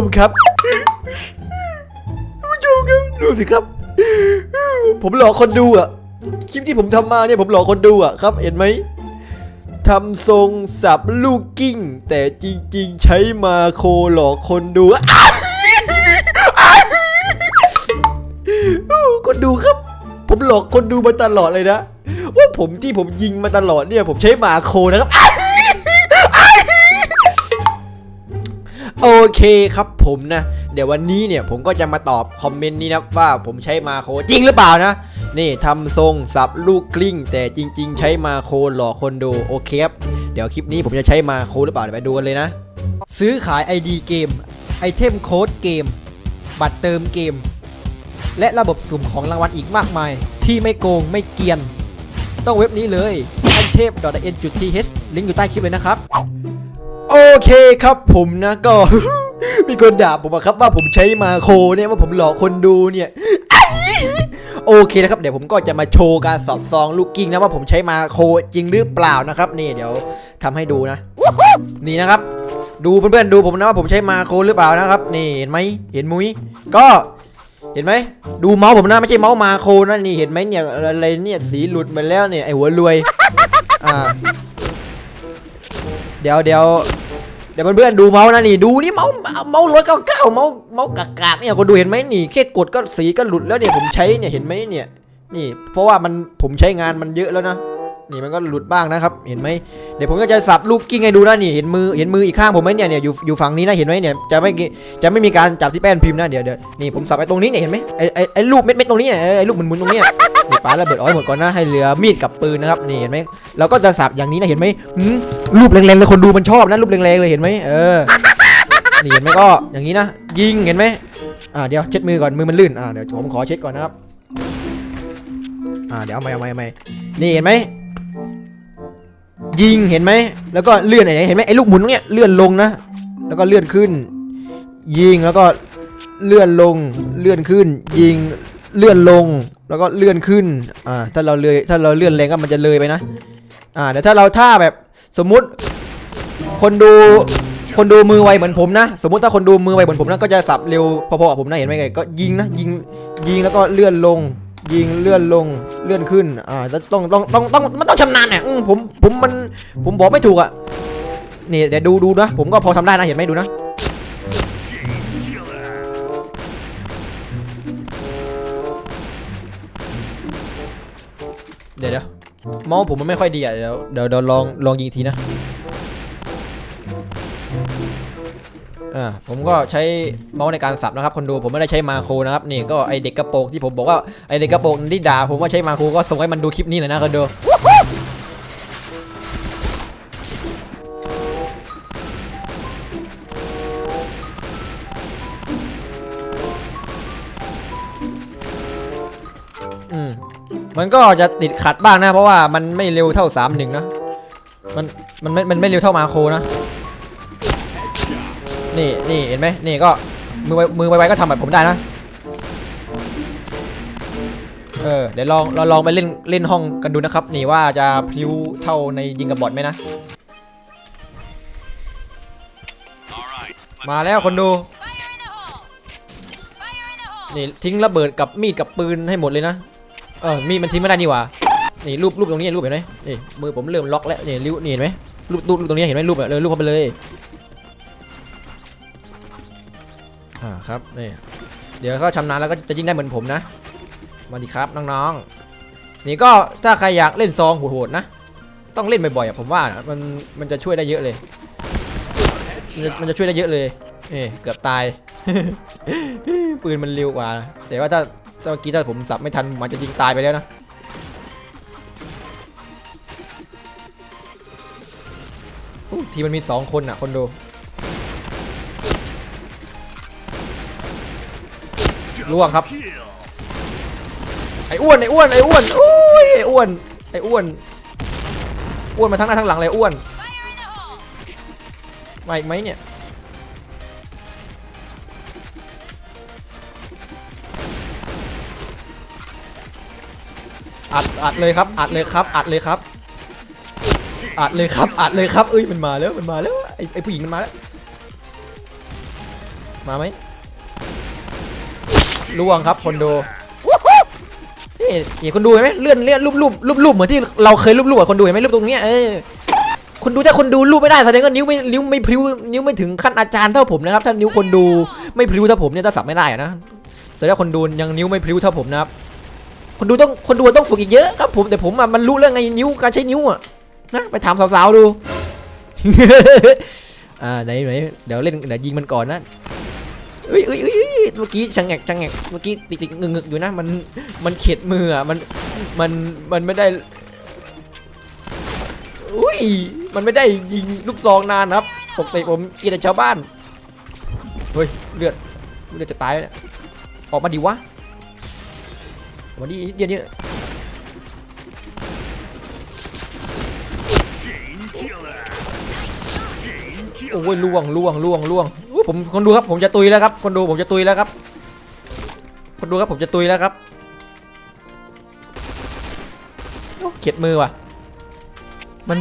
มครับท่านผู้ชมครับดูสิครับ ผมหลอกคนดูอะคลิปที่ผมทำมาเนี่ยผมหลอกคนดูอะครับ เห็นไหมทำทรงสับลูกกิ้ง แต่จริง ๆ ใช้มาโครหลอกคนดูคนดูครับ ผมหลอกคนดูมาตลอดเลยนะ ว่าผมที่ผมยิงมาตลอดเนี่ย ผมใช้มาโครนะครับ โอเคครับผมนะ เดี๋ยววันนี้เนี่ยผมก็จะมาตอบคอมเมนต์นี้นะว่าผมใช้มาโครจริงหรือเปล่านะ นี่ทำทรงสับลูกกลิ้ง แต่จริง ๆ ใช้มาโครหลอกคนดูโอเคครับเดี๋ยวคลิปนี้ผมจะใช้มาโครหรือเปล่าเดี๋ยวไปดูกันเลยนะ ซื้อขาย ID เกมไอเทมโค้ดเกม บัตรเติมเกม และระบบสุ่มของรางวัลอีกมากมาย ที่ไม่โกงไม่เกียน ต้องเว็บนี้เลย a n t e p n t h ลิงก์อยู่ใต้คลิปเลยนะครับ โอเคครับผมนะก็ มีคนด่าผมอะครับว่าผมใช้มาโคเนี่ยว่าผมหลอกคนดูเนี่ยโอเคนะครับเดี๋ยวผมก็จะมาโชว์การสอบซองลูกกิ้งนะว่าผมใช้มาโคจริงหรือเปล่านะครับ นี่เดี๋ยวทำให้ดูนะ นี่นะครับ ดูเพื่อนๆดูผมนะว่าผมใช้มาโคหรือเปล่านะครับ นี่เห็นไหมเห็นมุ้ยก็เห็นไหมดูเมาส์ผมนะไม่ใช่เมาส์มาโคนะนี่เห็นไหมเนี่ยอะไรเนี่ยสีหลุดไปแล้วเนี่ยไอหัวรวยอ่าเดี๋ยวเดี๋ยว เดี๋ยวเพื่อนๆดูเมาส์นะนี่ดูนี่เมาส์เมาส์ร้อยเก้าเก้าเมาส์เมาส์กากากๆเนี่ยคนดูเห็นไหมนี่แค่กดก็สีก็หลุดแล้วเนี่ยผมใช้เนี่ยเห็นไหมเนี่ยนี่ เพราะว่ามันผมใช้งานมันเยอะแล้วนะ นี่มันก็หลุดบ้างนะครับ เห็นไหมเดี๋ยวผมก็จะสับลูกกิ้งให้ดูนะนี่เห็นมือเห็นมืออีกข้างผมไหมเนี่ยเนี่ยอยู่อยู่ฝั่งนี้นะเห็นไหมเนี่ยจะไม่จะไม่มีการจับที่แป้นพิมพ์นะเดี๋ยวเดี๋ยวนี่ผมสับไอ้ตรงนี้เนี่ยเห็นไหมไอ้ไอ้ไอ้ลูกเม็ดเม็ดตรงนี้เนี่ยเออไอ้ลูกหมุนหมุนๆตรงเนี้ยนี่ปาระเบิดอาให้หมดก่อนนะให้เหลือมีดกับปืนนะครับนี่เห็นไหมเราก็จะสับอย่างนี้นะเห็นไหมหืมรูปแรงๆเลยคนดูมันชอบนะรูปแรงๆเลยเห็นไหมเออนี่เห็นไหมก็อย่างนี้นะยิงเห็นไหมอ่าเดี๋ยวเช็ดมือก่อนมือมันลื่นอ่าเดี๋ยวผมขอเช็ดก่อนนะครับอ่าเดี๋ยวเอาใหม่เอาใหม่เอาใหม่นี่เห็นไหม ยิงเห็นไหม แล้วก็เลื่อนไหนเห็นไหมไอ้ลูกหมุนตรงเนี้ยเลื่อนลงนะ แล้วก็เลื่อนขึ้น ยิงแล้วก็เลื่อนลง เลื่อนขึ้น ยิงเลื่อนลง แล้วก็เลื่อนขึ้น อ่า ถ้าเราเลยถ้าเราเลื่อนแรงก็มันจะเลยไปนะ อ่าเดี๋ยวถ้าเราท่าแบบสมมุติ คนดูคนดูมือไวเหมือนผมนะ สมมุติถ้าคนดูมือไวเหมือนผมนะก็จะสับเร็วพอๆกับผมนะเห็นไหมไงก็ยิงนะยิงยิงแล้วก็เลื่อนลง ยิงเลื่อนลงเลื่อนขึ้นอ่าแล้วต้องต้องต้องต้องมันต้องชำนาญเนี่ยผมผมมันผมบอกไม่ถูกอะนี่เดี๋ยวดูดูนะผมก็พอทำได้นะเห็นไหมดูนะเดี๋ยวเดี๋ยวเมาส์ผมมันไม่ค่อยดีอะเดี๋ยวเดี๋ยวเดี๋ยวลองลองยิงอีกทีนะ อ่าผมก็ใช้เมาส์ในการสับนะครับคนดูผมไม่ได้ใช้มาโครนะครับนี่ก็ไอเด็กกระโปรงที่ผมบอกว่าไอเด็กกระโปรงที่ด่าผมว่าใช้มาโครก็ส่งให้มันดูคลิปนี้หน่อยนะคนดูมันก็จะติดขัดบ้างนะ เพราะว่ามันไม่เร็วเท่า 3 1 นะ มันมันไม่มันไม่เร็วเท่ามาโครนะ นี่นี่เห็นไหมนี่ก็มือไวมือไวๆก็ทำแบบผมได้นะ เออเดี๋ยวลองเราลองไปเล่นเล่นห้องกันดูนะครับ นี่ว่าจะพลิ้วเท่าในยิงกับบอทไหมนะ มาแล้วคนดู นี่ทิ้งระเบิดกับมีดกับปืนให้หมดเลยนะ เออมีดมันทิ้งไม่ได้นี่หว่า นี่รูปรูปตรงนี้รูปเห็นไหมนี่มือผมเริ่มล็อกแล้วนี่ริ้วนี่เห็นไหมรูปรูปตรงนี้เห็นไหมรูปเลยรูปเข้าไปเลย อ่าครับนี่เดี๋ยวก็ชำนาญแล้วก็จะยิงได้เหมือนผมนะมาดีครับน้องๆ นี่ก็ถ้าใครอยากเล่นซองโหดๆนะ ต้องเล่นบ่อยๆอะผมว่านะมันมันจะช่วยได้เยอะเลย มันจะช่วยได้เยอะเลยนี่เกือบตายปืนมันเร็วกว่า แต่ว่าถ้าเมื่อกี้ถ้าผมสับไม่ทันมันจะยิงตายไปแล้วนะทีมันมีสองคนอะคนดู ล่วงครับ ไอ้อ้วนไอ้อ้วนไอ้อ้วนโอ้ยไอ้อ้วนไอ้อ้วนอ้วนมาทั้งหน้าทั้งหลังเลยอ้วนมาอีกไหมเนี่ยอัดอัดเลยครับอัดเลยครับอัดเลยครับอัดเลยครับอัดเลยครับเอ้ยมันมาแล้วมันมาแล้วไอ้ไอ้ผู้หญิงมันมาแล้วมาไหม ล่วงครับคนดูนี่นี่คนดูเห็นไหมเลื่อนเลื่อนรูปรูปรูปรูปเหมือนที่เราเคยรูปรูปกับคนดูเห็นไหมรูปตรงเนี้ยเออคนดูถ้าคนดูรูปไม่ได้แสดงว่านิ้วไม่นิ้วไม่พริ้วนิ้วไม่ถึงขั้นอาจารย์เท่าผมนะครับถ้านิ้วคนดูไม่พริ้วเท่าผมเนี่ยถ้าสับไม่ได้นะแสดงว่าคนดูยังนิ้วไม่พริ้วเท่าผมนะครับคนดูต้องคนดูต้องฝึกอีกเยอะครับผมแต่ผมอะมันรู้เรื่องไงนิ้วการใช้นิ้วอะนะไปถามสาวๆดูอ่าไหนไหนเดี๋ยวเล่นเดี๋ยวยิงมันก่อนนะ เอ้ยเอ้ยเอ้ยเมื่อกี้ชังแงกชังแงกเมื่อกี้ติดติดงึงงึกอยู่นะมันมันเข็ดมืออะมันมันมันไม่ได้อุ้ยมันไม่ได้ยิงลูกซองนานครับปกติผมกินแต่ชาวบ้านเฮ้ยเลือดเลือดจะตายแล้วเนี่ยออกมาดิวะออกมาดินิดเดี๋ยวนี้โอ้ยล่วงล่วงล่วงล่วง ผมคนดูครับผมจะตุยแล้วครับคนดูผมจะตุยแล้วครับ คนดูครับผมจะตุยแล้วครับโอ้เข็ดมือว่ะ มัน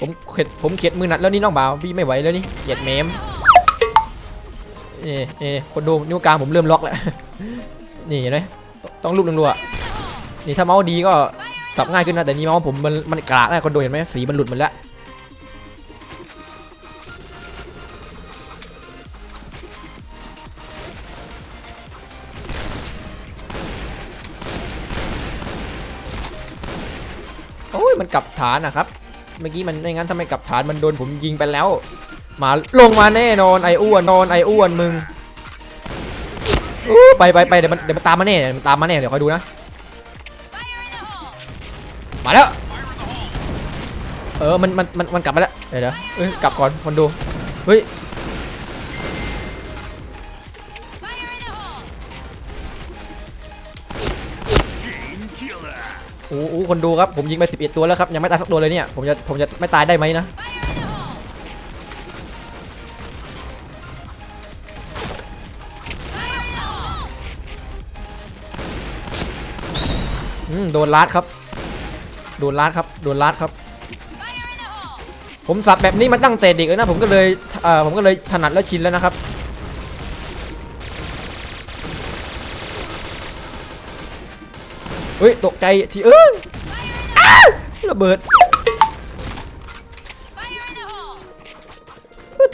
ผมเข็ดผมเข็ดมือหนัดแล้วนี่น้องบ่าวพี่ไม่ไหวแล้วนี่เหยียดเมมนี่นี่คนดูนิ้วกลางผมเริ่มล็อกแล้วนี่เห็นไหมต้องรูปรัวๆนี่ถ้าเมาส์ดีก็สับง่ายขึ้นนะแต่นี่เมาส์ผมมันมันกลากนะคนดูเห็นไหมสีมันหลุดหมดแล้วานนะครับ เมื่อกี้มันไม่งั้นทำไมกลับฐานมันโดนผมยิงไปแล้ว มาลงมาแน่นอนไอ้อ้วนนอนไอ้อ้วนมึงไปไปไปเดี๋ยวมันเดี๋ยวมันตามมาแน่เดี๋ยวมันตามมาแน่เดี๋ยวคอยดูนะ มาแล้ว เออมันมันมันมันกลับมาแล้วเดี๋ยวเดี๋ยวเอ้ยกลับก่อนคนดู เฮ้ย โอ้โหคนดูครับผมยิงไป 11 ตัวแล้วครับยังไม่ตายสักตัวเลยเนี่ยผมจะผมจะไม่ตายได้ไหมนะอืมโดนลัดครับโดนลัดครับโดนลัดครับ ผมสับแบบนี้มาตั้งแต่เด็กเลยนะผมก็เลยเอ่อผมก็เลยถนัดและชินแล้วนะครับ เฮ้ยตกใจทีเออระเบิด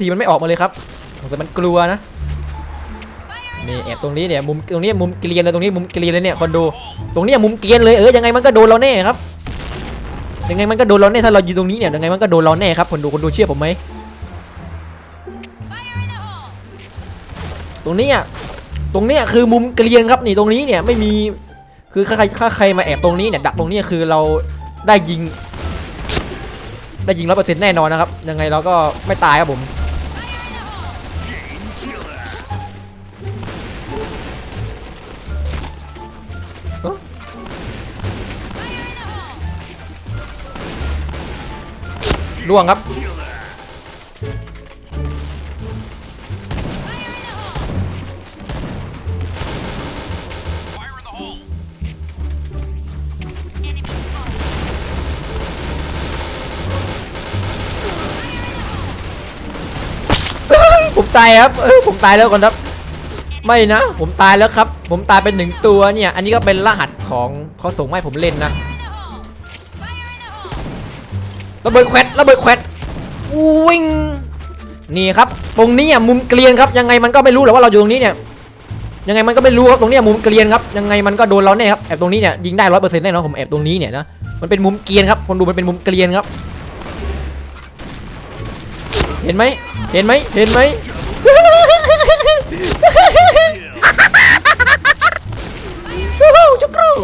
ทีมันไม่ออกมาเลยครับสงสัยมันกลัวนะนี่แอบตรงนี้เนี่ยมุมตรงนี้มุมเกลียนเลยตรงนี้มุมเกลียนเลยเนี่ยคนดูตรงนี้มุมเกลียนเลยเออยังไงมันก็โดนเราแน่ครับยังไงมันก็โดนเราแน่ถ้าเราอยู่ตรงนี้เนี่ยยังไงมันก็โดนเราแน่ครับคนดูคนดูเชื่อผมไหมตรงนี้ยตรงนี้คือมุมเกลียนครับนี่ตรงนี้เนี่ยไม่มี คือถ้าใครถ้าใครมาแอบตรงนี้เนี่ยดักตรงนี้คือเราได้ยิง ได้ยิงร้อยเปอร์เซ็นต์แน่นอนนะครับ ยังไงเราก็ไม่ตายครับผม Chain killer. ล่วงครับ ตายครับเออผมตายแล้วก่อนครับ ไม่นะ ผมตายแล้วครับ ผมตายเป็นหนึ่งตัวเนี่ย อันนี้ก็เป็นรหัสของเขาส่งให้ผมเล่นนะระเบิดแควดระเบิดแควดวิ่งนี่ครับ ตรงนี้อะมุมเกลียนครับยังไงมันก็ไม่รู้หรอกว่าเราอยู่ตรงนี้เนี่ยยังไงมันก็ไม่รู้ครับตรงนี้มุมเกลียนครับยังไงมันก็โดนเราแน่ครับแอบตรงนี้เนี่ยยิงได้ร้อยเปอร์เซ็นต์แน่นอนผมแอบตรงนี้เนี่ยนะมันเป็นมุมเกรียนครับคนดูมันเป็นมุมเกลียนครับ เห็นไหมเห็นไหมเห็นไหม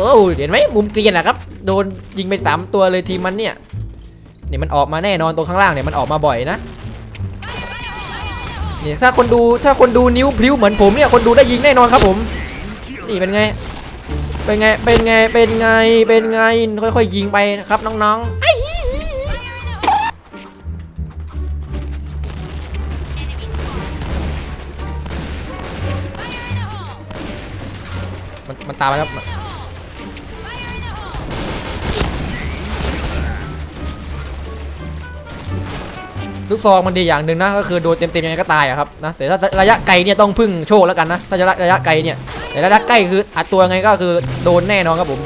โอ้เห็นไหมมุมเกลียนนะครับ โดนยิงไปสามตัวเลยทีมมันเนี่ยเนี่ยมันออกมาแน่นอนตรงข้างล่างเนี่ยมันออกมาบ่อยนะเนี่ยถ้าคนดูถ้าคนดูนิ้วพลิ้วเหมือนผมเนี่ยคนดูได้ยิงแน่นอนครับผมนี่เป็นไง เป็นไงเป็นไงเป็นไงเป็นไงค่อยๆยิงไปนะครับน้องๆไอ้ฮีมันตามมาครับ ลูกซองมันดีอย่างหนึ่งนะก็คือโดนเต็มๆยังไงก็ตายอะครับนะแต่ถ้าระยะไกลเนี่ยต้องพึ่งโชคแล้วกันนะถ้าจะระยะไกลเนี่ยแต่ระยะใกล้คืออัดตัวยังไงก็คือโดนแน่นอนครับผม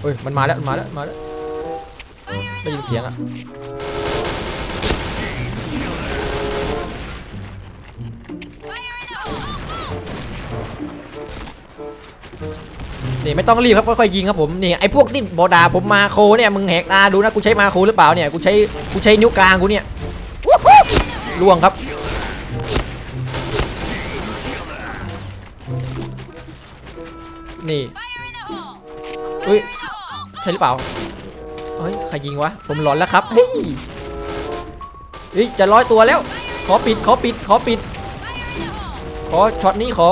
เฮ้ยมันมาแล้วมันมาแล้วมาแล้วได้ยินเสียงอะ นี่ไม่ต้องรีบครับค่อยๆยิงครับผมนี่ไอ้พวกที่บอดาผมมาโคเนี่ยมึงแหกตาดูนะกูใช้มาโคหรือเปล่าเนี่ยกูใช้กูใช้นิ้วกลางกูเนี่ยล่วงครับ นี่เฮ้ยใช่หรือเปล่าเฮ้ยใครยิงวะผมหลอนแล้วครับเฮ้ยเฮ้ยจะร้อยตัวแล้ว ขอปิดขอปิดขอปิด ขอช็อตนี้ขอ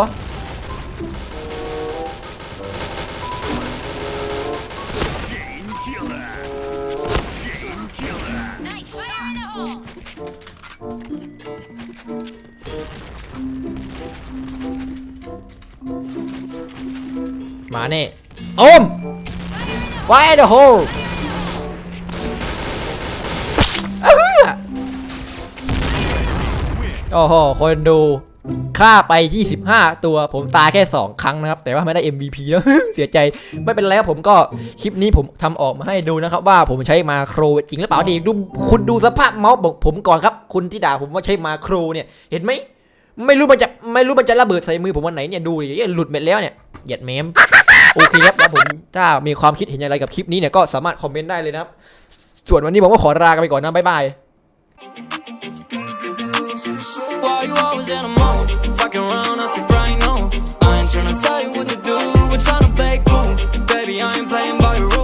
มาเน่โอมไฟเดอะโฮโอ้โห คนดูฆ่าไป 25 ตัวผมตายแค่ 2 ครั้งนะครับ แต่ว่าไม่ได้ MVP แล้วเสียใจไม่เป็นไรครับผมก็คลิปนี้ผมทำออกมาให้ดูนะครับ ว่าผมใช้มาโครจริงหรือเปล่าดีดูคุณดูสภาพเมาส์ของผมก่อนครับ คุณที่ด่าผมว่าใช้มาโครเนี่ย เห็นไหมไม่รู้มันจะไม่รู้มันจะระเบิดใส่มือผมวันไหนเนี่ยดูดิหลุดเม็ดแล้วเนี่ยเหยียดเมม โอเคครับแล้วผมถ้ามีความคิดเห็นอย่างไรกับคลิปนี้เนี่ยก็สามารถคอมเมนต์ได้เลยนะครับ ส่วนวันนี้ผมก็ขอลากันไปก่อนนะบ๊ายบาย Why you always in a mood? Fucking around up to bright noon. I ain't tryna tell you what to do. We're tryna play cool. Baby, I ain't playing by your rules.